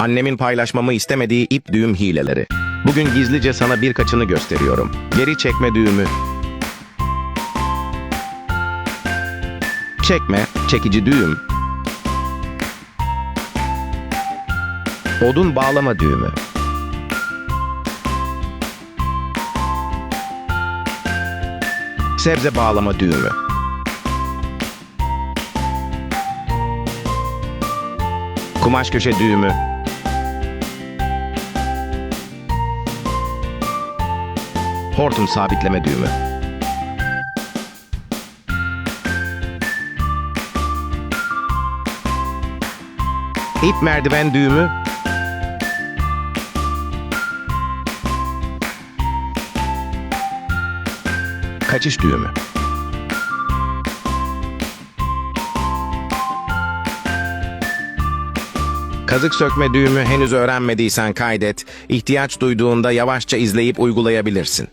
Annemin paylaşmamı istemediği ip düğüm hileleri. Bugün gizlice sana birkaçını gösteriyorum. Geri çekme düğümü. Çekme, çekici düğüm. Odun bağlama düğümü. Sebze bağlama düğümü. Kumaş köşe düğümü. Hortum sabitleme düğümü. İp merdiven düğümü. Kaçış düğümü. Kazık sökme düğümü henüz öğrenmediysen kaydet. İhtiyaç duyduğunda yavaşça izleyip uygulayabilirsin.